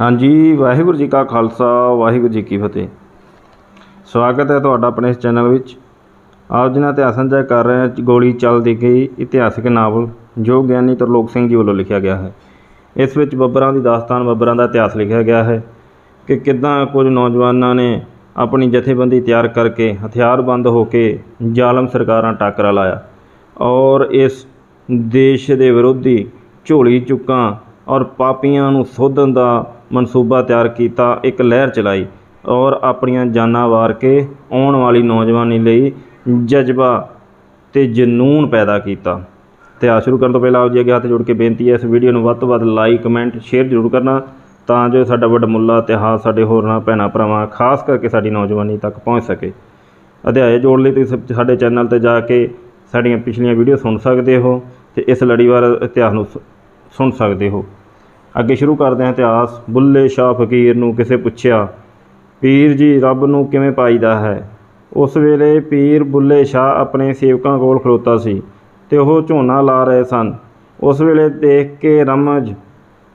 ਹਾਂਜੀ, ਵਾਹਿਗੁਰੂ ਜੀ ਕਾ ਖਾਲਸਾ, ਵਾਹਿਗੁਰੂ ਜੀ ਕੀ ਫਤਿਹ। ਸਵਾਗਤ ਹੈ ਤੁਹਾਡਾ ਆਪਣੇ ਇਸ ਚੈਨਲ ਵਿੱਚ। ਆਪ ਜੀ, ਨਾਲ ਇਤਿਹਾਸ ਸਾਂਝਾ ਕਰ ਰਹੇ ਹਾਂ। ਗੋਲੀ ਚੱਲਦੀ ਗਈ, ਇਤਿਹਾਸਿਕ ਨਾਵਲ, ਜੋ ਗਿਆਨੀ ਤਰਲੋਕ ਸਿੰਘ ਜੀ ਵੱਲੋਂ ਲਿਖਿਆ ਗਿਆ ਹੈ। ਇਸ ਵਿੱਚ ਬੱਬਰਾਂ ਦੀ ਦਾਸਤਾਨ, ਬੱਬਰਾਂ ਦਾ ਇਤਿਹਾਸ ਲਿਖਿਆ ਗਿਆ ਹੈ ਕਿ ਕਿੱਦਾਂ ਕੁਝ ਨੌਜਵਾਨਾਂ ਨੇ ਆਪਣੀ ਜਥੇਬੰਦੀ ਤਿਆਰ ਕਰਕੇ ਹਥਿਆਰਬੰਦ ਹੋ ਕੇ ਜ਼ਾਲਮ ਸਰਕਾਰਾਂ ਟਾਕਰਾ ਲਾਇਆ ਔਰ ਇਸ ਦੇਸ਼ ਦੇ ਵਿਰੋਧੀ ਝੋਲੀ ਚੁੱਕਾਂ ਔਰ ਪਾਪੀਆਂ ਨੂੰ ਸੋਧਣ ਦਾ ਮਨਸੂਬਾ ਤਿਆਰ ਕੀਤਾ, ਇੱਕ ਲਹਿਰ ਚਲਾਈ ਔਰ ਆਪਣੀਆਂ ਜਾਨਾਂ ਵਾਰ ਕੇ ਆਉਣ ਵਾਲੀ ਨੌਜਵਾਨੀ ਲਈ ਜਜ਼ਬਾ ਅਤੇ ਜਨੂੰਨ ਪੈਦਾ ਕੀਤਾ। ਇਤਿਹਾਸ ਸ਼ੁਰੂ ਕਰਨ ਤੋਂ ਪਹਿਲਾਂ ਆਪ ਜੀ ਅੱਗੇ ਹੱਥ ਜੋੜ ਕੇ ਬੇਨਤੀ ਹੈ, ਇਸ ਵੀਡੀਓ ਨੂੰ ਵੱਧ ਤੋਂ ਵੱਧ ਲਾਈਕ, ਕਮੈਂਟ, ਸ਼ੇਅਰ ਜ਼ਰੂਰ ਕਰਨਾ ਤਾਂ ਜੋ ਸਾਡਾ ਵੱਡਮੁੱਲਾ ਇਤਿਹਾਸ ਸਾਡੇ ਹੋਰਨਾਂ ਭੈਣਾਂ ਭਰਾਵਾਂ ਖਾਸ ਕਰਕੇ ਸਾਡੀ ਨੌਜਵਾਨੀ ਤੱਕ ਪਹੁੰਚ ਸਕੇ। ਅਧਿਆਏ ਜੋੜ ਲਈ ਤੁਸੀਂ ਸਾਡੇ ਚੈਨਲ ਤੇ ਜਾ ਕੇ ਸਾਡੀਆਂ ਪਿਛਲੀਆਂ ਵੀਡੀਓ ਸੁਣ ਸਕਦੇ ਹੋ ਤੇ ਇਸ ਲੜੀਵਾਰ ਇਤਿਹਾਸ ਨੂੰ ਸ- ਸੁਣ ਸਕਦੇ ਹੋ। ਅੱਗੇ ਸ਼ੁਰੂ ਕਰਦੇ ਹਾਂ ਇਤਿਹਾਸ। ਬੁੱਲੇ ਸ਼ਾਹ ਫਕੀਰ ਨੂੰ ਕਿਸੇ ਪੁੱਛਿਆ, ਪੀਰ ਜੀ, ਰੱਬ ਨੂੰ ਕਿਵੇਂ ਪਾਈਦਾ ਹੈ? ਉਸ ਵੇਲੇ ਪੀਰ ਬੁੱਲੇ ਸ਼ਾਹ ਆਪਣੇ ਸੇਵਕਾਂ ਕੋਲ ਖਲੋਤਾ ਸੀ ਤੇ ਉਹ ਝੋਨਾ ਲਾ ਰਹੇ ਸਨ। ਉਸ ਵੇਲੇ ਦੇਖ ਕੇ ਰਮਜ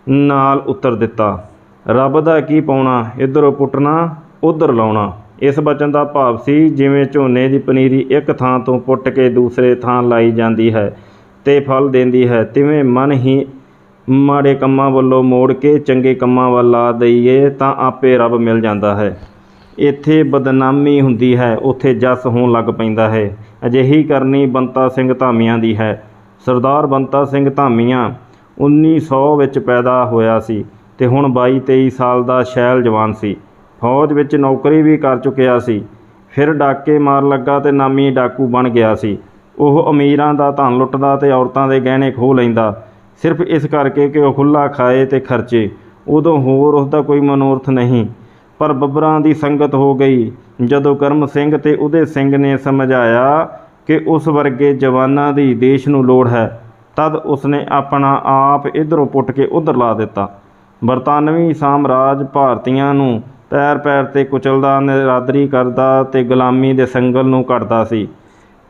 ਨਾਲ ਉੱਤਰ ਦਿੱਤਾ, ਰੱਬ ਦਾ ਕੀ ਪਾਉਣਾ? ਇੱਧਰੋਂ ਪੁੱਟਣਾ, ਉਧਰ ਲਾਉਣਾ। ਇਸ ਬਚਨ ਦਾ ਭਾਵ ਸੀ ਜਿਵੇਂ ਝੋਨੇ ਦੀ ਪਨੀਰੀ ਇੱਕ ਥਾਂ ਤੋਂ ਪੁੱਟ ਕੇ ਦੂਸਰੇ ਥਾਂ ਲਾਈ ਜਾਂਦੀ ਹੈ ਤੇ ਫਲ ਦਿੰਦੀ ਹੈ, ਤਿਵੇਂ ਮਨ ਹੀ ਮਾੜੇ ਕੰਮਾਂ ਵੱਲੋਂ ਮੋੜ ਕੇ ਚੰਗੇ ਕੰਮਾਂ ਵੱਲ ਲਾ ਦਈਏ ਤਾਂ ਆਪੇ ਰੱਬ ਮਿਲ ਜਾਂਦਾ ਹੈ। ਇੱਥੇ ਬਦਨਾਮੀ ਹੁੰਦੀ ਹੈ, ਉੱਥੇ ਜਸ ਹੋਣ ਲੱਗ ਪੈਂਦਾ ਹੈ। ਅਜਿਹੀ ਕਰਨੀ ਬੰਤਾ ਸਿੰਘ ਧਾਮੀਆਂ ਦੀ ਹੈ। ਸਰਦਾਰ ਬੰਤਾ ਸਿੰਘ ਧਾਮੀਆਂ 1900 ਵਿੱਚ ਪੈਦਾ ਹੋਇਆ ਸੀ ਤੇ ਹੁਣ 22 23 ਸਾਲ ਦਾ ਸ਼ੈਲ ਜਵਾਨ ਸੀ। ਫੌਜ ਵਿੱਚ ਨੌਕਰੀ ਵੀ ਕਰ ਚੁੱਕਿਆ ਸੀ। ਫਿਰ ਡਾਕੇ ਮਾਰ ਲੱਗਾ ਤੇ ਨਾਮੀ ਡਾਕੂ ਬਣ ਗਿਆ ਸੀ। ਉਹ ਅਮੀਰਾਂ ਦਾ ਧਨ ਲੁੱਟਦਾ ਤੇ ਔਰਤਾਂ ਦੇ ਗਹਿਣੇ ਖੋਹ ਲੈਂਦਾ। ਸਿਰਫ ਇਸ ਕਰਕੇ ਕਿ ਉਹ ਖੁੱਲਾ ਖਾਏ ਤੇ ਖਰਚੇ। ਉਦੋਂ ਹੋਰ ਉਸ ਦਾ ਕੋਈ ਮਨੋਰਥ ਨਹੀਂ। ਪਰ ਬੱਬਰਾਂ ਦੀ ਸੰਗਤ ਹੋ ਗਈ। ਜਦੋਂ ਕਰਮ ਸਿੰਘ ਤੇ ਉਹਦੇ ਸਿੰਘ ਨੇ ਸਮਝਾਇਆ ਕਿ ਉਸ ਵਰਗੇ ਜਵਾਨਾਂ ਦੀ ਦੇਸ਼ ਨੂੰ ਲੋੜ ਹੈ, ਤਦ ਉਸਨੇ ਆਪਣਾ ਆਪ ਇਧਰੋਂ ਪੁੱਟ ਕੇ ਉਧਰ ਲਾ ਦਿੱਤਾ। ਬਰਤਾਨਵੀ ਸਾਮਰਾਜ ਭਾਰਤੀਆਂ ਨੂੰ ਪੈਰ ਪੈਰ ਤੇ ਕੁਚਲਦਾ, ਨਿਰਾਦਰੀ ਕਰਦਾ ਤੇ ਗੁਲਾਮੀ ਦੇ ਸੰਗਲ ਨੂੰ ਕੱਟਦਾ ਸੀ।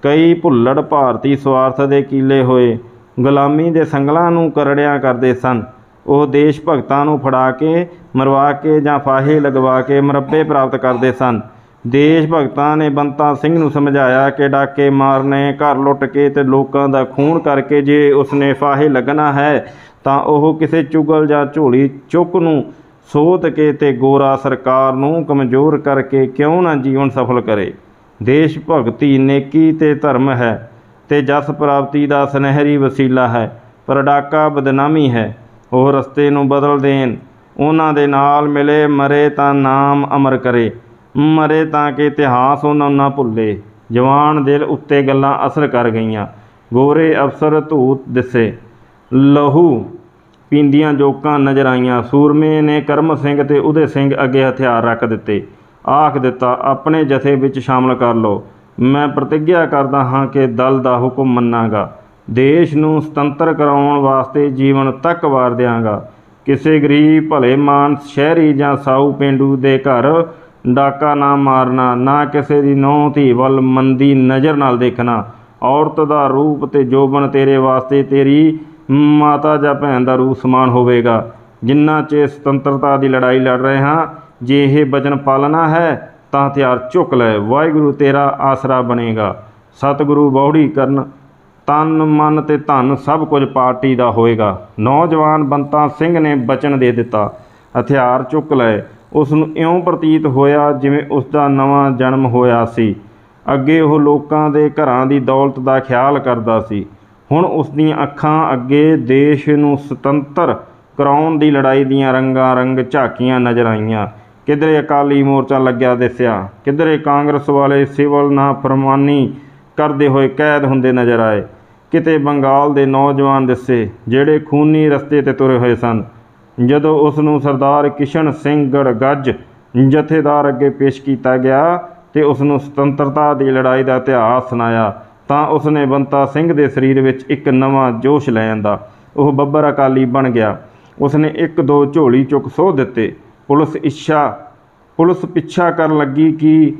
ਕਈ ਭੁੱਲੜ ਭਾਰਤੀ ਸਵਾਰਥ ਦੇ ਕੀਲੇ ਹੋਏ। ਗੁਲਾਮੀ ਦੇ ਸੰਗਲਾਂ ਨੂੰ ਕਰੜਿਆਂ ਕਰਦੇ ਸਨ। ਉਹ ਦੇਸ਼ ਭਗਤਾਂ ਨੂੰ ਫੜਾ ਕੇ, ਮਰਵਾ ਕੇ ਜਾਂ ਫਾਹੇ ਲਗਵਾ ਕੇ ਮਰੱਬੇ ਪ੍ਰਾਪਤ ਕਰਦੇ ਸਨ। ਦੇਸ਼ ਭਗਤਾਂ ਨੇ ਬੰਤਾ ਸਿੰਘ ਨੂੰ ਸਮਝਾਇਆ ਕਿ ਡਾਕੇ ਮਾਰਨੇ, ਘਰ ਲੁੱਟ ਕੇ ਤੇ ਲੋਕਾਂ ਦਾ ਖੂਨ ਕਰਕੇ ਜੇ ਉਸਨੇ ਫਾਹੇ ਲੱਗਣਾ ਹੈ, ਤਾਂ ਉਹ ਕਿਸੇ ਚੁਗਲ ਜਾਂ ਝੋਲੀ ਚੁੱਕ ਨੂੰ ਸੋਧ ਕੇ ਤੇ ਗੋਰਾ ਸਰਕਾਰ ਨੂੰ ਕਮਜ਼ੋਰ ਕਰਕੇ ਕਿਉਂ ਨਾ ਜੀਵਨ ਸਫਲ ਕਰੇ? ਦੇਸ਼ ਭਗਤੀ ਨੇਕੀ ਤੇ ਧਰਮ ਹੈ। ਤੇ ਜਸ ਪ੍ਰਾਪਤੀ ਦਾ ਸੁਨਹਿਰੀ ਵਸੀਲਾ ਹੈ, ਪਰ ਡਾਕਾ ਬਦਨਾਮੀ ਹੈ, ਉਹ ਰਸਤੇ ਨੂੰ ਬਦਲ ਦੇਣ। ਉਹਨਾਂ ਦੇ ਨਾਲ ਮਿਲੇ, ਮਰੇ ਤਾਂ ਨਾਮ ਅਮਰ ਕਰੇ। ਮਰੇ ਤਾਂ ਕਿ ਇਤਿਹਾਸ ਉਹਨਾਂ ਨਾ ਭੁੱਲੇ। ਜਵਾਨ ਦਿਲ ਉੱਤੇ ਗੱਲਾਂ ਅਸਰ ਕਰ ਗਈਆਂ। ਗੋਰੇ ਅਫਸਰ ਧੂਤ ਦਿਸੇ। ਲਹੂ ਪੀਂਦੀਆਂ ਜੋਕਾਂ ਨਜ਼ਰ ਆਈਆਂ। ਸੂਰਮੇ ਨੇ ਕਰਮ ਸਿੰਘ ਤੇ ਉਦੇ ਸਿੰਘ ਅੱਗੇ ਹਥਿਆਰ ਰੱਖ ਦਿੱਤੇ। ਆਖ ਦਿੱਤਾ, ਆਪਣੇ ਜਥੇ ਵਿੱਚ ਸ਼ਾਮਲ ਕਰ ਲਓ। ਮੈਂ ਪ੍ਰਤੀਗਿਆ ਕਰਦਾ ਹਾਂ ਕਿ ਦਲ ਦਾ ਹੁਕਮ ਮੰਨਾਂਗਾ। ਦੇਸ਼ ਨੂੰ ਸੁਤੰਤਰ ਕਰਾਉਣ ਵਾਸਤੇ ਜੀਵਨ ਤੱਕ ਵਾਰ ਦਿਆਂਗਾ। ਕਿਸੇ ਗਰੀਬ, ਭਲੇ ਮਾਨਸ ਸ਼ਹਿਰੀ ਜਾਂ ਸਾਊ ਪਿੰਡੂ ਦੇ ਘਰ ਡਾਕਾ ਨਾ ਮਾਰਨਾ, ਨਾ ਕਿਸੇ ਦੀ ਨੌਂ ਧੀ ਵੱਲ ਮੰਦੀ ਨਜ਼ਰ ਨਾਲ ਦੇਖਣਾ। ਔਰਤ ਦਾ ਰੂਪ ਤੇ ਜੋਬਨ ਤੇਰੇ ਵਾਸਤੇ ਤੇਰੀ ਮਾਤਾ ਜਾਂ ਭੈਣ ਦਾ ਰੂਪ ਸਮਾਨ ਹੋਵੇਗਾ। ਜਿੰਨਾ ਚਿਰ ਸੁਤੰਤਰਤਾ ਦੀ ਲੜਾਈ ਲੜ ਰਹੇ ਹਾਂ, ਜੇ ਇਹ ਵਚਨ ਪਾਲਣਾ ਹੈ ਤਾਂ ਹਥਿਆਰ ਚੁੱਕ ਲੈ, ਵਾਹਿਗੁਰੂ ਤੇਰਾ ਆਸਰਾ ਬਣੇਗਾ। ਸਤਿਗੁਰੂ ਬੌੜੀ ਕਰਨ, ਤਨ ਮਨ ਤੇ ਧਨ ਸਭ ਕੁਝ ਪਾਰਟੀ ਦਾ ਹੋਏਗਾ। ਨੌਜਵਾਨ ਬੰਤਾ ਸਿੰਘ ਨੇ ਬਚਨ ਦੇ ਦਿੱਤਾ। ਹਥਿਆਰ ਚੁੱਕ ਲਏ ਉਸ ਨੂੰ ਇਉਂ ਪ੍ਰਤੀਤ ਹੋਇਆ ਜਿਵੇਂ ਉਸ ਦਾ ਨਵਾਂ ਜਨਮ ਹੋਇਆ ਸੀ। ਅੱਗੇ ਉਹ ਲੋਕਾਂ ਦੇ ਘਰਾਂ ਦੀ ਦੌਲਤ ਦਾ ਖਿਆਲ ਕਰਦਾ ਸੀ। ਹੁਣ ਉਸ ਦੀਆਂ ਅੱਖਾਂ ਅੱਗੇ ਦੇਸ਼ ਨੂੰ ਸੁਤੰਤਰ ਕਰਾਉਣ ਦੀ ਲੜਾਈ ਦੀਆਂ ਰੰਗਾਂ ਰੰਗ ਝਾਕੀਆਂ ਨਜ਼ਰ ਆਈਆਂ। ਕਿਧਰੇ ਅਕਾਲੀ ਮੋਰਚਾ ਲੱਗਿਆ ਦਿਸਿਆ, ਕਿਧਰੇ ਕਾਂਗਰਸ ਵਾਲੇ ਸਿਵਲ ਨਾ ਫਰਮਾਨੀ ਕਰਦੇ ਹੋਏ ਕੈਦ ਹੁੰਦੇ ਨਜ਼ਰ ਆਏ। ਕਿਤੇ ਬੰਗਾਲ ਦੇ ਨੌਜਵਾਨ ਦਿਸੇ, ਜਿਹੜੇ ਖੂਨੀ ਰਸਤੇ ਤੇ ਤੁਰੇ ਹੋਏ ਸਨ। ਜਦੋਂ ਉਸ ਨੂੰ ਸਰਦਾਰ ਕਿਸ਼ਨ ਸਿੰਘ ਗੜਗੱਜ ਜਥੇਦਾਰ ਅੱਗੇ ਪੇਸ਼ ਕੀਤਾ ਗਿਆ ਤੇ ਉਸ ਨੂੰ ਸੁਤੰਤਰਤਾ ਦੀ ਲੜਾਈ ਦਾ ਇਤਿਹਾਸ ਸੁਣਾਇਆ, ਤਾਂ ਉਸ ਨੇ ਬੰਤਾ ਸਿੰਘ ਦੇ ਸਰੀਰ ਵਿੱਚ ਇੱਕ ਨਵਾਂ ਜੋਸ਼ ਲੈ ਆਂਦਾ। ਉਹ ਬੱਬਰ ਅਕਾਲੀ ਬਣ ਗਿਆ। ਉਸ ਨੇ ਇੱਕ ਦੋ ਝੋਲੀ ਚੁੱਕ ਸੋਹ ਦਿੱਤੇ। ਪੁਲਿਸ ਇੱਛਾ, ਪੁਲਿਸ ਪਿੱਛਾ ਕਰਨ ਲੱਗੀ ਕਿ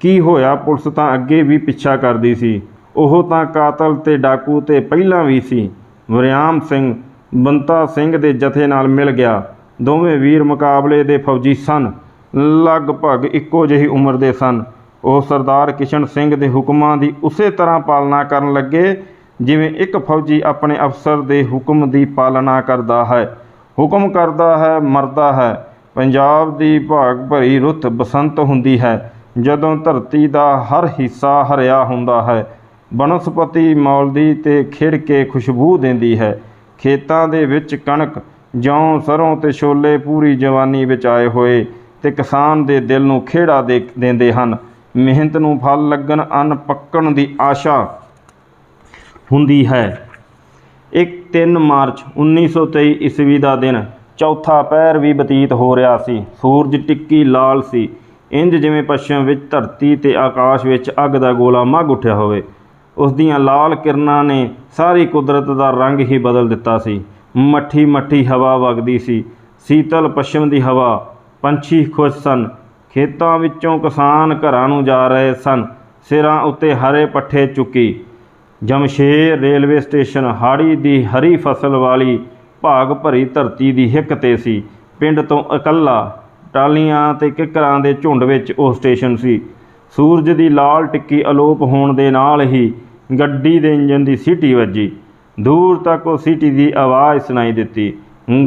ਕੀ ਹੋਇਆ, ਪੁਲਿਸ ਤਾਂ ਅੱਗੇ ਵੀ ਪਿੱਛਾ ਕਰਦੀ ਸੀ। ਉਹ ਤਾਂ ਕਾਤਲ ਤੇ ਡਾਕੂ ਤੇ ਪਹਿਲਾਂ ਵੀ ਸੀ। ਵਰਿਆਮ ਸਿੰਘ, ਬੰਤਾ ਸਿੰਘ ਦੇ ਜਥੇ ਨਾਲ ਮਿਲ ਗਿਆ। ਦੋਵੇਂ ਵੀਰ ਮੁਕਾਬਲੇ ਦੇ ਫੌਜੀ ਸਨ। ਲਗਭਗ ਇੱਕੋ ਜਿਹੀ ਉਮਰ ਦੇ ਸਨ। ਉਹ ਸਰਦਾਰ ਕਿਸ਼ਨ ਸਿੰਘ ਦੇ ਹੁਕਮਾਂ ਦੀ ਉਸੇ ਤਰ੍ਹਾਂ ਪਾਲਣਾ ਕਰਨ ਲੱਗੇ, ਜਿਵੇਂ ਇੱਕ ਫੌਜੀ ਆਪਣੇ ਅਫਸਰ ਦੇ ਹੁਕਮ ਦੀ ਪਾਲਣਾ ਕਰਦਾ ਹੈ। ਹੁਕਮ ਕਰਦਾ ਹੈ, ਮਰਦਾ ਹੈ। ਪੰਜਾਬ ਦੀ ਭਾਗ ਭਰੀ ਰੁੱਤ ਬਸੰਤ ਹੁੰਦੀ ਹੈ, ਜਦੋਂ ਧਰਤੀ ਦਾ ਹਰ ਹਿੱਸਾ ਹਰਿਆ ਹੁੰਦਾ ਹੈ। ਬਨਸਪਤੀ ਮੌਲਦੀ ਤੇ ਖਿੜ ਕੇ ਖੁਸ਼ਬੂ ਦਿੰਦੀ ਹੈ। ਖੇਤਾਂ ਦੇ ਵਿੱਚ ਕਣਕ, ਜੌਂ, ਸਰੋਂ ਤੇ ਛੋਲੇ ਪੂਰੀ ਜਵਾਨੀ ਵਿੱਚ ਆਏ ਹੋਏ ਤੇ ਕਿਸਾਨ ਦੇ ਦਿਲ ਨੂੰ ਖੇੜਾ ਦੇ ਦਿੰਦੇ ਹਨ। ਮਿਹਨਤ ਨੂੰ ਫਲ ਲੱਗਣ, ਅੰਨ ਪੱਕਣ ਦੀ ਆਸ਼ਾ ਹੁੰਦੀ ਹੈ। ਇੱਕ 3 ਮਾਰਚ 1923 ਈਸਵੀ ਦਾ ਦਿਨ ਚੌਥਾ ਪਹਿਰ ਵੀ ਬਤੀਤ ਹੋ ਰਿਹਾ ਸੀ। ਸੂਰਜ ਟਿੱਕੀ ਲਾਲ ਸੀ। ਇੰਜ ਜਿਵੇਂ ਪੱਛਮ ਵਿੱਚ ਧਰਤੀ ਤੇ ਆਕਾਸ਼ ਵਿੱਚ ਅੱਗ ਦਾ ਗੋਲਾ ਮੱਗ ਉੱਠਿਆ ਹੋਵੇ। ਉਸ ਦੀਆਂ ਲਾਲ ਕਿਰਨਾਂ ਨੇ ਸਾਰੀ ਕੁਦਰਤ ਦਾ ਰੰਗ ਹੀ ਬਦਲ ਦਿੱਤਾ ਸੀ। ਮੱਠੀ ਮੱਠੀ ਹਵਾ ਵਗਦੀ ਸੀ। ਸੀਤਲ ਪੱਛਮ ਦੀ ਹਵਾ। ਪੰਛੀ ਖੁਸ਼ ਸਨ। ਖੇਤਾਂ ਵਿੱਚੋਂ ਕਿਸਾਨ ਘਰਾਂ ਨੂੰ ਜਾ ਰਹੇ ਸਨ। ਸਿਰਾਂ ਉੱਤੇ ਹਰੇ ਪੱਠੇ ਚੁੱਕੀ। ਜਮਸ਼ੇਰ ਰੇਲਵੇ ਸਟੇਸ਼ਨ ਹਾੜੀ ਦੀ ਹਰੀ ਫਸਲ ਵਾਲੀ ਭਾਗ ਭਰੀ ਧਰਤੀ ਦੀ ਹਿੱਕ ਤੇ ਸੀ। ਪਿੰਡ ਤੋਂ ਇਕੱਲਾ ਟਾਲੀਆਂ ਤੇ ਕਿੱਕਰਾਂ ਦੇ ਝੁੰਡ ਵਿੱਚ ਉਹ ਸਟੇਸ਼ਨ ਸੀ। ਸੂਰਜ ਦੀ ਲਾਲ ਟਿੱਕੀ ਅਲੋਪ ਹੋਣ ਦੇ ਨਾਲ ਹੀ ਗੱਡੀ ਦੇ ਇੰਜਨ ਦੀ ਸੀਟੀ ਵੱਜੀ। ਦੂਰ ਤੱਕ ਉਹ ਸੀਟੀ ਦੀ ਆਵਾਜ਼ ਸੁਣਾਈ ਦਿੱਤੀ।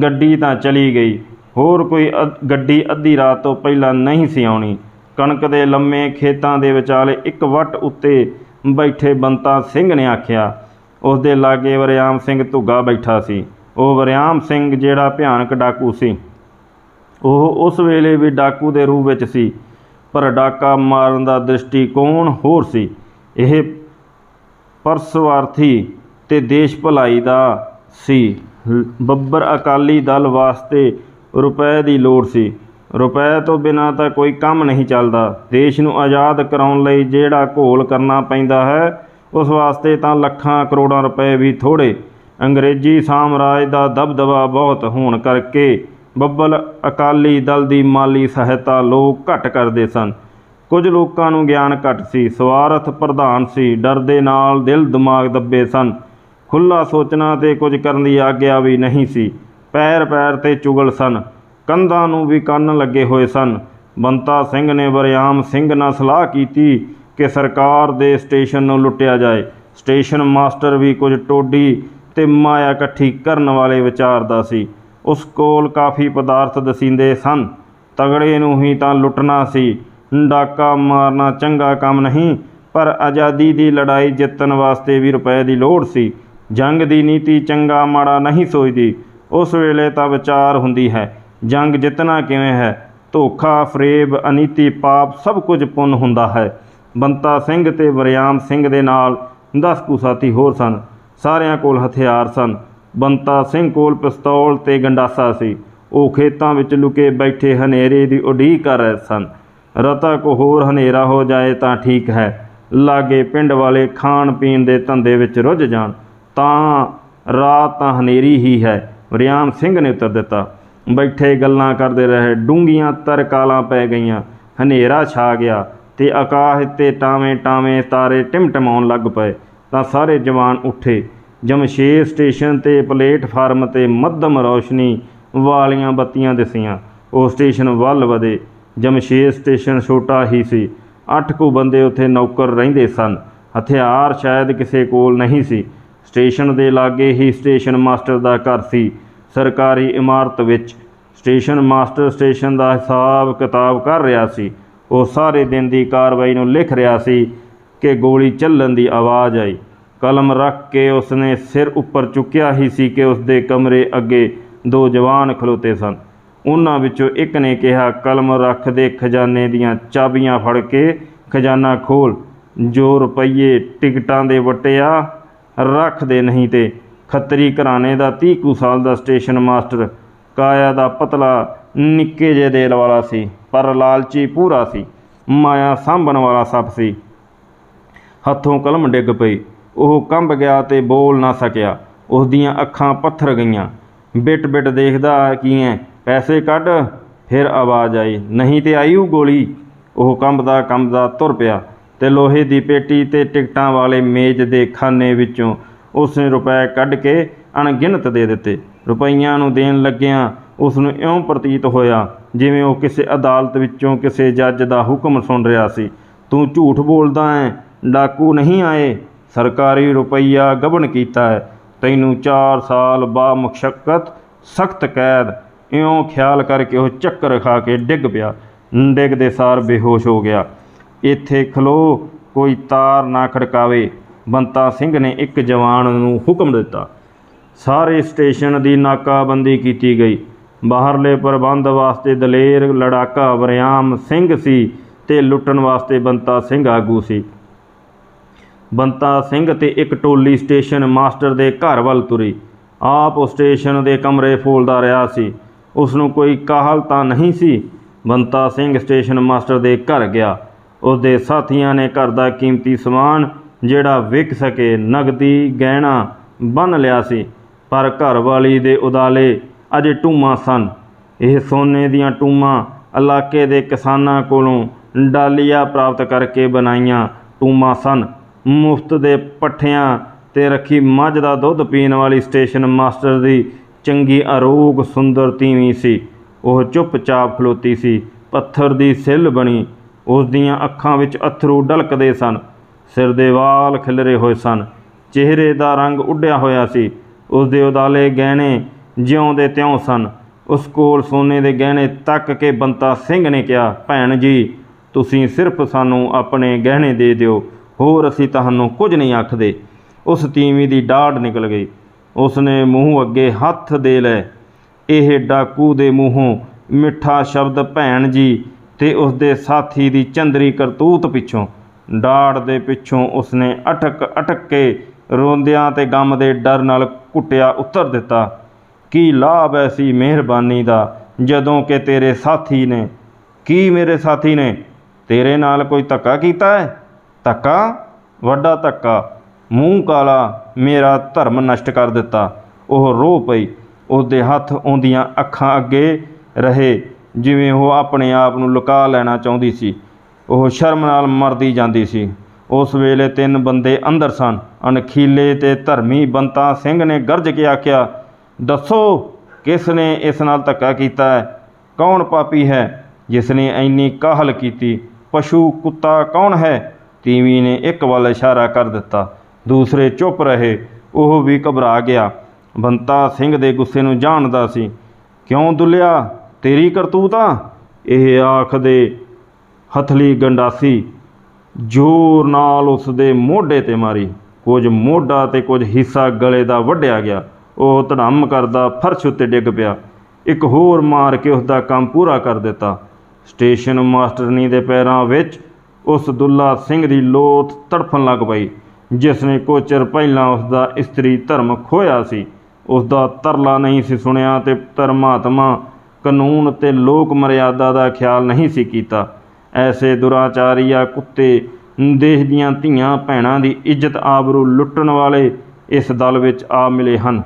ਗੱਡੀ ਤਾਂ ਚਲੀ ਗਈ। ਹੋਰ ਕੋਈ ਅ- ਗੱਡੀ ਅੱਧੀ ਰਾਤ ਤੋਂ ਪਹਿਲਾਂ ਨਹੀਂ ਸੀ ਆਉਣੀ। ਕਣਕ ਦੇ ਲੰਮੇ ਖੇਤਾਂ ਦੇ ਵਿਚਾਲੇ ਇੱਕ ਵੱਟ ਉੱਤੇ ਬੈਠੇ ਬੰਤਾ ਸਿੰਘ ਨੇ ਆਖਿਆ ਉਸ ਦੇ ਲਾਗੇ ਵਰਿਆਮ ਸਿੰਘ ਧੁੱਗਾ ਬੈਠਾ ਸੀ। ਉਹ ਵਰਿਆਮ ਸਿੰਘ ਜਿਹੜਾ ਭਿਆਨਕ ਡਾਕੂ ਸੀ। ਉਹ ਉਸ ਵੇਲੇ ਵੀ ਡਾਕੂ ਦੇ ਰੂਪ ਵਿੱਚ ਸੀ, ਪਰ ਡਾਕਾ ਮਾਰਨ ਦਾ ਦ੍ਰਿਸ਼ਟੀਕੋਣ ਹੋਰ ਸੀ। ਇਹ ਪਰਸਵਾਰਥੀ ਤੇ ਦੇਸ਼ ਭਲਾਈ ਦਾ ਸੀ। ਲ- ਬੱਬਰ ਅਕਾਲੀ ਦਲ ਵਾਸਤੇ ਰੁਪਏ ਦੀ ਲੋੜ ਸੀ। ਰੁਪਏ ਤੋਂ ਬਿਨਾਂ ਤਾਂ ਕੋਈ ਕੰਮ ਨਹੀਂ ਚੱਲਦਾ। ਦੇਸ਼ ਨੂੰ ਆਜ਼ਾਦ ਕਰਾਉਣ ਲਈ ਜਿਹੜਾ ਘੋਲ ਕਰਨਾ ਪੈਂਦਾ ਹੈ, ਉਸ ਵਾਸਤੇ ਤਾਂ ਲੱਖਾਂ ਕਰੋੜਾਂ ਰੁਪਏ ਵੀ ਥੋੜੇ ਅੰਗਰੇਜ਼ੀ ਸਾਮਰਾਜ ਦਾ ਦਬਦਬਾ ਬਹੁਤ ਹੋਣ ਕਰਕੇ ਬੱਬਲ ਅਕਾਲੀ ਦਲ ਦੀ ਮਾਲੀ ਸਹਾਇਤਾ ਲੋਕ ਘੱਟ ਕਰਦੇ ਸਨ। ਕੁਝ ਲੋਕਾਂ ਨੂੰ ਗਿਆਨ ਘੱਟ ਸੀ। ਸਵਾਰਥ ਪ੍ਰਧਾਨ ਸੀ। ਡਰ ਦੇ ਨਾਲ ਦਿਲ ਦਿਮਾਗ ਦੱਬੇ ਸਨ। ਖੁੱਲਾ ਸੋਚਣਾ ਤੇ ਕੁਝ ਕਰਨ ਦੀ ਆਗਿਆ ਵੀ ਨਹੀਂ ਸੀ। ਪੈਰ ਪੈਰ ਤੇ ਚੁਗਲ ਸਨ। ਕੰਧਾਂ ਨੂੰ ਵੀ ਕੰਨ ਲੱਗੇ ਹੋਏ ਸਨ। ਬੰਤਾ ਸਿੰਘ ਨੇ ਵਰਿਆਮ ਸਿੰਘ ਨਾਲ ਸਲਾਹ ਕੀਤੀ ਕਿ ਸਰਕਾਰ ਦੇ ਸਟੇਸ਼ਨ ਨੂੰ ਲੁੱਟਿਆ ਜਾਏ। ਸਟੇਸ਼ਨ ਮਾਸਟਰ ਵੀ ਕੁਝ ਟੋਡੀ ਤੇ ਮਾਇਆ ਇਕੱਠੀ ਕਰਨ ਵਾਲੇ ਵਿਚਾਰ ਦਾ ਸੀ। ਉਸ ਕੋਲ ਕਾਫੀ ਪਦਾਰਥ ਦਸੀਂਦੇ ਸਨ। ਤਗੜੇ ਨੂੰ ਹੀ ਤਾਂ ਲੁੱਟਣਾ ਸੀ। ਡਾਕਾ ਮਾਰਨਾ ਚੰਗਾ ਕੰਮ ਨਹੀਂ, ਪਰ ਆਜ਼ਾਦੀ ਦੀ ਲੜਾਈ ਜਿੱਤਣ ਵਾਸਤੇ ਵੀ ਰੁਪਏ ਦੀ ਲੋੜ ਸੀ। ਜੰਗ ਦੀ ਨੀਤੀ ਚੰਗਾ ਮਾੜਾ ਨਹੀਂ ਸੋਚਦੀ। ਉਸ ਵੇਲੇ ਤਾਂ ਵਿਚਾਰ ਹੁੰਦੀ ਹੈ, ਜੰਗ ਜਿੱਤਣਾ ਕਿਵੇਂ ਹੈ? ਧੋਖਾ, ਫਰੇਬ, ਅਨੀਤੀ, ਪਾਪ ਸਭ ਕੁਝ ਪੁੰਨ ਹੁੰਦਾ ਹੈ। ਬੰਤਾ ਸਿੰਘ ਤੇ ਵਰਿਆਮ ਸਿੰਘ ਦੇ ਨਾਲ 10 ਕੁ ਸਾਥੀ ਹੋਰ ਸਨ। ਸਾਰਿਆਂ ਕੋਲ ਹਥਿਆਰ ਸਨ। ਬੰਤਾ ਸਿੰਘ ਕੋਲ ਪਿਸਤੌਲ ਤੇ ਗੰਡਾਸਾ ਸੀ। ਉਹ ਖੇਤਾਂ ਵਿੱਚ ਲੁਕੇ ਬੈਠੇ ਹਨੇਰੇ ਦੀ ਉਡੀਕ ਕਰ ਰਹੇ ਸਨ। ਰਤਾ ਕੋ ਹੋਰ ਹਨੇਰਾ ਹੋ ਜਾਏ ਤਾਂ ਠੀਕ ਹੈ। ਲਾਗੇ ਪਿੰਡ ਵਾਲੇ ਖਾਣ ਪੀਣ ਦੇ ਧੰਦੇ ਵਿੱਚ ਰੁੱਝ ਜਾਣ। ਤਾਂ ਰਾਤ ਤਾਂ ਹਨੇਰੀ ਹੀ ਹੈ। ਵਰਿਆਮ ਸਿੰਘ ਨੇ ਉੱਤਰ ਦਿੱਤਾ। ਬੈਠੇ ਗੱਲਾਂ ਕਰਦੇ ਰਹੇ। ਡੂੰਗੀਆਂ ਤਰਕਾਲਾਂ ਪੈ ਗਈਆਂ। ਹਨੇਰਾ ਛਾ ਗਿਆ ਤੇ ਆਕਾਸ਼ ਤੇ ਟਾਵੇਂ ਟਾਵੇਂ ਤਾਰੇ ਟਿਮਟਮਾਉਣ ਲੱਗ ਪਏ। ਤਾਂ ਸਾਰੇ ਜਵਾਨ ਉੱਠੇ। ਜਮਸ਼ੇਰ ਸਟੇਸ਼ਨ ਤੇ ਪਲੇਟਫਾਰਮ ਤੇ ਮੱਧਮ ਰੌਸ਼ਨੀ ਵਾਲੀਆਂ ਬੱਤੀਆਂ ਦਿਸੀਆਂ। ਉਹ ਸਟੇਸ਼ਨ ਵੱਲ ਵਧੇ। ਜਮਸ਼ੇਰ ਸਟੇਸ਼ਨ ਛੋਟਾ ਹੀ ਸੀ। ਅੱਠ ਕੁ ਬੰਦੇ ਉੱਥੇ ਨੌਕਰ ਰਹਿੰਦੇ ਸਨ। ਹਥਿਆਰ ਸ਼ਾਇਦ ਕਿਸੇ ਕੋਲ ਨਹੀਂ ਸੀ। ਸਟੇਸ਼ਨ ਦੇ ਲਾਗੇ ਹੀ ਸਟੇਸ਼ਨ ਮਾਸਟਰ ਦਾ ਘਰ ਸੀ। ਸਰਕਾਰੀ ਇਮਾਰਤ ਵਿੱਚ ਸਟੇਸ਼ਨ ਮਾਸਟਰ ਸਟੇਸ਼ਨ ਦਾ ਹਿਸਾਬ ਕਿਤਾਬ ਕਰ ਰਿਹਾ ਸੀ। ਉਹ ਸਾਰੇ ਦਿਨ ਦੀ ਕਾਰਵਾਈ ਨੂੰ ਲਿਖ ਰਿਹਾ ਸੀ ਕਿ ਗੋਲੀ ਚੱਲਣ ਦੀ ਆਵਾਜ਼ ਆਈ। ਕਲਮ ਰੱਖ ਕੇ ਉਸਨੇ ਸਿਰ ਉੱਪਰ ਚੁੱਕਿਆ ਹੀ ਸੀ ਕਿ ਉਸਦੇ ਕਮਰੇ ਅੱਗੇ ਦੋ ਜਵਾਨ ਖਲੋਤੇ ਸਨ। ਉਹਨਾਂ ਵਿੱਚੋਂ ਇੱਕ ਨੇ ਕਿਹਾ, ਕਲਮ ਰੱਖ ਦੇ ਖਜ਼ਾਨੇ ਦੀਆਂ ਚਾਬੀਆਂ ਫੜ ਕੇ ਖਜ਼ਾਨਾ ਖੋਲ ਜੋ ਰੁਪਈਏ ਟਿਕਟਾਂ ਦੇ ਵਟਿਆ ਰੱਖ ਦੇ ਨਹੀਂ ਤੇ ਖੱਤਰੀ ਘਰਾਣੇ ਦਾ 30 ਕੁ ਸਾਲ ਦਾ ਸਟੇਸ਼ਨ ਮਾਸਟਰ ਕਾਇਆ ਦਾ ਪਤਲਾ ਨਿੱਕੇ ਜਿਹੇ ਦੇਲ ਵਾਲਾ ਸੀ, ਪਰ ਲਾਲਚੀ ਪੂਰਾ ਸੀ। ਮਾਇਆ ਸਾਂਭਣ ਵਾਲਾ ਸੱਪ ਸੀ। ਹੱਥੋਂ ਕਲਮ ਡਿੱਗ ਪਈ। ਉਹ ਕੰਬ ਗਿਆ ਤੇ ਬੋਲ ਨਾ ਸਕਿਆ। ਉਸ ਦੀਆਂ ਅੱਖਾਂ ਪੱਥਰ ਗਈਆਂ। ਬਿਟ ਬਿਟ ਦੇਖਦਾ ਕੀ ਐ, ਪੈਸੇ ਕੱਢ, ਫਿਰ ਆਵਾਜ਼ ਆਈ, ਨਹੀਂ ਤੇ ਆਈ ਉਹ ਗੋਲੀ? ਉਹ ਕੰਬਦਾ ਕੰਬਦਾ ਤੁਰ ਪਿਆ ਤੇ ਲੋਹੇ ਦੀ ਪੇਟੀ ਤੇ ਟਿਕਟਾਂ ਵਾਲੇ ਮੇਜ਼ ਦੇ ਖਾਨੇ ਵਿੱਚੋਂ ਉਸਨੇ ਰੁਪਏ ਕੱਢ ਕੇ ਅਣਗਿਣਤ ਦੇ ਦਿੱਤੇ। ਰੁਪਈਆਂ ਨੂੰ ਦੇਣ ਲੱਗਿਆਂ ਉਸ ਨੂੰ ਇਉਂ ਪ੍ਰਤੀਤ ਹੋਇਆ ਜਿਵੇਂ ਉਹ ਕਿਸੇ ਅਦਾਲਤ ਵਿੱਚੋਂ ਕਿਸੇ ਜੱਜ ਦਾ ਹੁਕਮ ਸੁਣ ਰਿਹਾ ਸੀ। ਤੂੰ ਝੂਠ ਬੋਲਦਾ ਹੈ ਡਾਕੂ ਨਹੀਂ ਆਏ? ਸਰਕਾਰੀ ਰੁਪਈਆ ਗਬਨ ਕੀਤਾ ਹੈ। ਤੈਨੂੰ 4 ਸਾਲ ਬਾ ਮੁਸ਼ੱਕਤ ਸਖਤ ਕੈਦ। ਇਉਂ ਖਿਆਲ ਕਰਕੇ ਉਹ ਚੱਕਰ ਖਾ ਕੇ ਡਿੱਗ ਪਿਆ। ਡਿੱਗਦੇ ਸਾਰ ਬੇਹੋਸ਼ ਹੋ ਗਿਆ। ਇੱਥੇ ਖਲੋ, ਕੋਈ ਤਾਰ ਨਾ ਖੜਕਾਵੇ। ਬੰਤਾ ਸਿੰਘ ਨੇ ਇੱਕ ਜਵਾਨ ਨੂੰ ਹੁਕਮ ਦਿੱਤਾ। ਸਾਰੇ ਸਟੇਸ਼ਨ ਦੀ ਨਾਕਾਬੰਦੀ ਕੀਤੀ ਗਈ। ਬਾਹਰਲੇ ਪ੍ਰਬੰਧ ਵਾਸਤੇ ਦਲੇਰ, ਲੜਾਕਾ, ਵਰਿਆਮ ਸਿੰਘ ਸੀ ਤੇ ਲੁੱਟਣ ਵਾਸਤੇ ਬੰਤਾ ਸਿੰਘ ਆਗੂ ਸੀ। ਬੰਤਾ ਸਿੰਘ ਤੇ ਇੱਕ ਟੋਲੀ ਸਟੇਸ਼ਨ ਮਾਸਟਰ ਦੇ ਘਰ ਵੱਲ ਤੁਰੀ। ਆਪ ਉਹ ਸਟੇਸ਼ਨ ਦੇ ਕਮਰੇ ਫੋਲਦਾ ਰਿਹਾ ਸੀ। ਉਸ ਨੂੰ ਕੋਈ ਕਾਹਲ ਤਾਂ ਨਹੀਂ ਸੀ? ਬੰਤਾ ਸਿੰਘ ਸਟੇਸ਼ਨ ਮਾਸਟਰ ਦੇ ਘਰ ਗਿਆ। ਉਸ ਦੇ ਸਾਥੀਆਂ ਨੇ ਘਰ ਦਾ ਕੀਮਤੀ ਸਮਾਨ, ਜਿਹੜਾ ਵਿਕ ਸਕੇ, ਨਗਦੀ, ਗਹਿਣਾ ਬੰਨ ਲਿਆ ਸੀ। ਪਰ ਘਰ ਵਾਲੀ ਦੇ ਉਦਾਲੇ ਅਜੇ ਟੂਮਾਂ ਸਨ। ਇਹ ਸੋਨੇ ਦੀਆਂ ਟੂਮਾਂ ਇਲਾਕੇ ਦੇ ਕਿਸਾਨਾਂ ਕੋਲੋਂ ਡਾਲੀਆ ਪ੍ਰਾਪਤ ਕਰਕੇ ਬਣਾਈਆਂ ਟੂਮਾਂ ਸਨ। ਮੁਫਤ ਦੇ ਪੱਠਿਆਂ ਤੇ ਰੱਖੀ ਮੱਝ ਦਾ ਦੁੱਧ ਪੀਣ ਵਾਲੀ ਸਟੇਸ਼ਨ ਮਾਸਟਰ ਦੀ ਚੰਗੀ ਅਰੋਗ ਸੁੰਦਰ ਤੀਵੀਂ ਸੀ। ਉਹ ਚੁੱਪਚਾਪ ਖਲੋਤੀ ਸੀ। ਪੱਥਰ ਦੀ ਸਿੱਲ ਬਣੀ। ਉਸ ਦੀਆਂ ਅੱਖਾਂ ਵਿੱਚ ਅਥਰੂ ਡਲਕਦੇ ਸਨ। ਸਿਰ ਦੇ ਵਾਲ ਖਿਲਰੇ ਹੋਏ ਸਨ। ਚਿਹਰੇ ਦਾ ਰੰਗ ਉੱਡਿਆ ਹੋਇਆ ਸੀ। ਉਸ ਦੇ ਉਦਾਲੇ ਗਹਿਣੇ ਜਿਉਂ ਦੇ ਤਿਉਂ ਸਨ। ਉਸ ਕੋਲ ਸੋਨੇ ਦੇ ਗਹਿਣੇ ਤੱਕ ਕੇ ਬੰਤਾ ਸਿੰਘ ਨੇ ਕਿਹਾ, ਭੈਣ ਜੀ, ਤੁਸੀਂ ਸਿਰਫ ਸਾਨੂੰ ਆਪਣੇ ਗਹਿਣੇ ਦੇ ਦਿਓ। ਹੋਰ ਅਸੀਂ ਤੁਹਾਨੂੰ ਕੁਝ ਨਹੀਂ ਆਖਦੇ। ਉਸ ਤੀਵੀਂ ਦੀ ਡਾਢ ਨਿਕਲ ਗਈ। ਉਸਨੇ ਮੂੰਹ ਅੱਗੇ ਹੱਥ ਦੇ ਲਏ। ਇਹ ਡਾਕੂ ਦੇ ਮੂੰਹੋਂ ਮਿੱਠਾ ਸ਼ਬਦ ਭੈਣ ਜੀ ਤੇ ਉਸਦੇ ਸਾਥੀ ਦੀ ਚੰਦਰੀ ਕਰਤੂਤ ਪਿੱਛੋਂ। ਡਾੜ ਦੇ ਪਿੱਛੋਂ ਉਸਨੇ ਅਟਕ ਅਟਕ ਕੇ ਰੋਂਦਿਆਂ ਤੇ ਗਮ ਦੇ ਡਰ ਨਾਲ ਕੁੱਟਿਆ ਉੱਤਰ ਦਿੱਤਾ। ਕੀ ਲਾਭ ਐਸੀ ਮਿਹਰਬਾਨੀ ਦਾ ਜਦੋਂ ਕਿ ਤੇਰੇ ਸਾਥੀ ਨੇ। ਕੀ ਮੇਰੇ ਸਾਥੀ ਨੇ? ਤੇਰੇ ਨਾਲ ਕੋਈ ਧੱਕਾ ਕੀਤਾ ਹੈ ਧੱਕਾ, ਵੱਡਾ ਧੱਕਾ। ਮੂੰਹ ਕਾਲਾ, ਮੇਰਾ ਧਰਮ ਨਸ਼ਟ ਕਰ ਦਿੱਤਾ। ਉਹ ਰੋ ਪਈ। ਉਹਦੇ ਹੱਥ ਆਉਂਦੀਆਂ ਅੱਖਾਂ ਅੱਗੇ ਰਹੇ, ਜਿਵੇਂ ਉਹ ਆਪਣੇ ਆਪ ਨੂੰ ਲੁਕਾ ਲੈਣਾ ਚਾਹੁੰਦੀ ਸੀ। ਉਹ ਸ਼ਰਮ ਨਾਲ ਮਰਦੀ ਜਾਂਦੀ ਸੀ। ਉਸ ਵੇਲੇ ਤਿੰਨ ਬੰਦੇ ਅੰਦਰ ਸਨ। ਅਣਖੀਲੇ ਤੇ ਧਰਮੀ ਬੰਤਾ ਸਿੰਘ ਨੇ ਗਰਜ ਕੇ ਆਖਿਆ, ਦੱਸੋ, ਕਿਸ ਨੇ ਇਸ ਨਾਲ ਧੱਕਾ ਕੀਤਾ ਹੈ? ਕੌਣ ਪਾਪੀ ਹੈ, ਜਿਸ ਨੇ ਇੰਨੀ ਕਾਹਲ ਕੀਤੀ? ਪਸ਼ੂ, ਕੁੱਤਾ ਕੌਣ ਹੈ? ਤੀਵੀਂ ਨੇ ਇੱਕ ਵੱਲ ਇਸ਼ਾਰਾ ਕਰ ਦਿੱਤਾ, ਦੂਸਰੇ ਚੁੱਪ ਰਹੇ, ਉਹ ਵੀ ਘਬਰਾ ਗਿਆ। ਬੰਤਾ ਸਿੰਘ ਦੇ ਗੁੱਸੇ ਨੂੰ ਜਾਣਦਾ ਸੀ। ਕਿਉਂ ਦੁੱਲਿਆ? ਤੇਰੀ ਕਰਤੂਤ ਇਹ ਆਖਦੇ ਹਥਲੀ ਗੰਡਾਸੀ ਜ਼ੋਰ ਨਾਲ ਉਸ ਦੇ ਮੋਢੇ ਤੇ ਮਾਰੀ। ਕੁਝ ਮੋਢਾ ਤੇ ਕੁਝ ਹਿੱਸਾ ਗਲੇ ਦਾ ਵੱਢਿਆ ਗਿਆ। ਉਹ ਧੜਮ ਕਰਦਾ ਫਰਸ਼ ਉੱਤੇ ਡਿੱਗ ਪਿਆ। ਇੱਕ ਹੋਰ ਮਾਰ ਕੇ ਉਸ ਦਾ ਕੰਮ ਪੂਰਾ ਕਰ ਦਿੱਤਾ। ਸਟੇਸ਼ਨ ਮਾਸਟਰਨੀ ਦੇ ਪੈਰਾਂ ਵਿੱਚ ਉਸ ਦੁੱਲਾ ਸਿੰਘ ਦੀ ਲੋਥ ਤੜਫਣ ਲੱਗ ਪਈ ਜਿਸ ਨੇ ਕੁਝ ਚਿਰ ਪਹਿਲਾਂ ਉਸ ਦਾ ਇਸਤਰੀ ਧਰਮ ਖੋਇਆ ਸੀ। ਉਸ ਦਾ ਤਰਲਾ ਨਹੀਂ ਸੀ ਸੁਣਿਆ ਤੇ ਧਰਮਾਤਮਾ ਕਾਨੂੰਨ ਤੇ ਲੋਕ ਮਰਿਆਦਾ ਦਾ ਖਿਆਲ ਨਹੀਂ ਸੀ ਕੀਤਾ। ਐਸੇ ਦੁਰਾਚਾਰੀਆ ਕੁੱਤੇ ਦੇਸ਼ ਦੀਆਂ ਧੀਆਂ ਭੈਣਾਂ ਦੀ ਇੱਜ਼ਤ ਆਬਰੂ ਲੁੱਟਣ ਵਾਲੇ ਇਸ ਦਲ ਵਿੱਚ ਆ ਮਿਲੇ ਹਨ।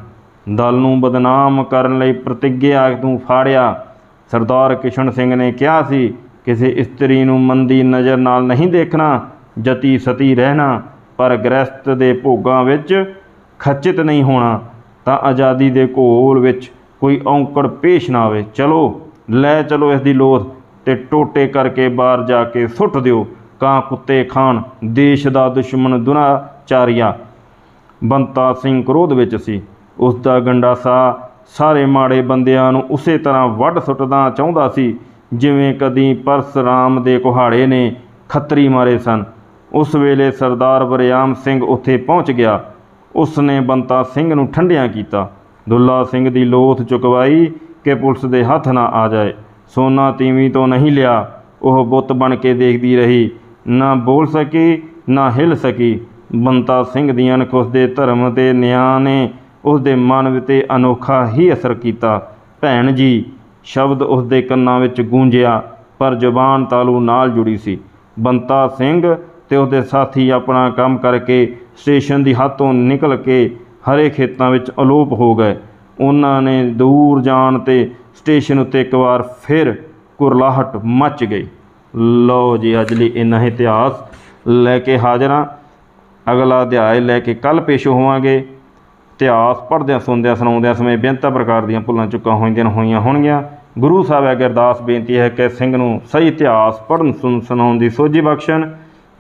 ਦਲ ਨੂੰ ਬਦਨਾਮ ਕਰਨ ਲਈ ਪ੍ਰਤੀਗਿਆ ਨੂੰ ਫਾੜਿਆ। ਸਰਦਾਰ ਕਿਸ਼ਨ ਸਿੰਘ ਨੇ ਕਿਹਾ ਸੀ ਕਿਸੇ ਇਸਤਰੀ ਨੂੰ ਮੰਦੀ ਨਜ਼ਰ ਨਾਲ ਨਹੀਂ ਦੇਖਣਾ, ਜਤੀ ਸਤੀ ਰਹਿਣਾ, ਪਰ ਗ੍ਰਸਤ ਦੇ ਭੋਗਾਂ ਵਿੱਚ ਖਚਿਤ ਨਹੀਂ ਹੋਣਾ, ਤਾਂ ਆਜ਼ਾਦੀ ਦੇ ਘੋਲ ਵਿੱਚ ਕੋਈ ਔਂਕੜ ਪੇਸ਼ ਨਾ ਆਵੇ। ਚਲੋ, ਲੈ ਚਲੋ ਇਸ ਦੀ ਲੋਥ ਤੇ ਟੋਟੇ ਕਰਕੇ ਬਾਹਰ ਜਾ ਕੇ ਸੁੱਟ ਦਿਓ। ਕਾਂ ਕੁੱਤੇ ਖਾਣ, ਦੇਸ਼ ਦਾ ਦੁਸ਼ਮਣ ਦੁਨਾਚਾਰੀਆ ਬੰਤਾ ਸਿੰਘ ਕ੍ਰੋਧ ਵਿੱਚ ਸੀ। ਉਸ ਦਾ ਗੰਡਾਸਾ ਸਾਰੇ ਮਾੜੇ ਬੰਦਿਆਂ ਨੂੰ ਉਸੇ ਤਰ੍ਹਾਂ ਵੱਢ ਸੁੱਟਣਾ ਚਾਹੁੰਦਾ ਸੀ ਜਿਵੇਂ ਕਦੀ ਪਰਸਰਾਮ ਦੇ ਕੁਹਾੜੇ ਨੇ ਖੱਤਰੀ ਮਾਰੇ ਸਨ। ਉਸ ਵੇਲੇ ਸਰਦਾਰ ਬਰਿਆਮ ਸਿੰਘ ਉੱਥੇ ਪਹੁੰਚ ਗਿਆ। ਉਸ ਨੇ ਬੰਤਾ ਸਿੰਘ ਨੂੰ ਠੰਡਿਆਂ ਕੀਤਾ। ਦੁੱਲਾ ਸਿੰਘ ਦੀ ਲੋਥ ਚੁਕਵਾਈ ਕਿ ਪੁਲਿਸ ਦੇ ਹੱਥ ਨਾ ਆ ਜਾਏ। ਸੋਨਾ ਤੀਵੀਂ ਤੋਂ ਨਹੀਂ ਲਿਆ। ਉਹ ਬੁੱਤ ਬਣ ਕੇ ਦੇਖਦੀ ਰਹੀ। ਨਾ ਬੋਲ ਸਕੀ, ਨਾ ਹਿਲ ਸਕੀ। ਬੰਤਾ ਸਿੰਘ ਦੀਆਂ ਅਣਖ ਦੇ ਧਰਮ ਤੇ ਨਿਆਂ ਨੇ ਉਸ ਦੇ ਮਨ ਉਤੇ ਅਨੋਖਾ ਹੀ ਅਸਰ ਕੀਤਾ। ਭੈਣ ਜੀ ਸ਼ਬਦ ਉਸ ਦੇ ਕੰਨਾਂ ਵਿੱਚ ਗੂੰਜਿਆ, ਪਰ ਜ਼ੁਬਾਨ ਤਾਲੂ ਨਾਲ ਜੁੜੀ ਸੀ। ਬੰਤਾ ਸਿੰਘ ਤੇ ਉਹਦੇ ਸਾਥੀ ਆਪਣਾ ਕੰਮ ਕਰਕੇ ਸਟੇਸ਼ਨ ਦੀ ਹੱਥੋਂ ਨਿਕਲ ਕੇ ਹਰੇ ਖੇਤਾਂ ਵਿੱਚ ਅਲੋਪ ਹੋ ਗਏ। ਉਹਨਾਂ ਨੇ ਦੂਰ ਜਾਣ ਤੇ ਸਟੇਸ਼ਨ ਉੱਤੇ ਇੱਕ ਵਾਰ ਫਿਰ ਕੁਰਲਾਹਟ ਮੱਚ ਗਈ। ਲਓ ਜੀ, ਅੱਜ ਲਈ ਇੰਨਾ ਹੀ ਇਤਿਹਾਸ। ਲੈ ਕੇ ਹਾਜ਼ਰ। ਹਾਂ ਅਗਲਾ ਅਧਿਆਇ ਲੈ ਕੇ ਕੱਲ ਪੇਸ਼ ਹੋਵਾਂਗੇ। ਇਤਿਹਾਸ ਪੜ੍ਹਦਿਆਂ, ਸੁਣਦਿਆਂ, ਸੁਣਾਉਂਦਿਆਂ ਸਮੇਂ ਬੇਅੰਤਾਂ ਪ੍ਰਕਾਰ ਦੀਆਂ ਭੁੱਲਾਂ, ਚੁੱਕਾਂ ਹੋਈਆਂ ਹੋਈਆਂ ਹੋਣਗੀਆਂ। ਗੁਰੂ ਸਾਹਿਬ ਅੱਗੇ ਅਰਦਾਸ ਬੇਨਤੀ ਹੈ ਕਿ ਸਿੰਘ ਨੂੰ ਸਹੀ ਇਤਿਹਾਸ ਪੜ੍ਹਨ, ਸੁਣ, ਸੁਣਾਉਣ ਦੀ ਸੋਝੀ ਬਖਸ਼ਣ।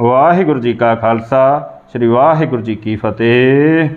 ਵਾਹਿਗੁਰੂ ਜੀ ਕਾ ਖਾਲਸਾ, ਸ੍ਰੀ ਵਾਹਿਗੁਰੂ ਜੀ ਕੀ ਫਤਿਹ।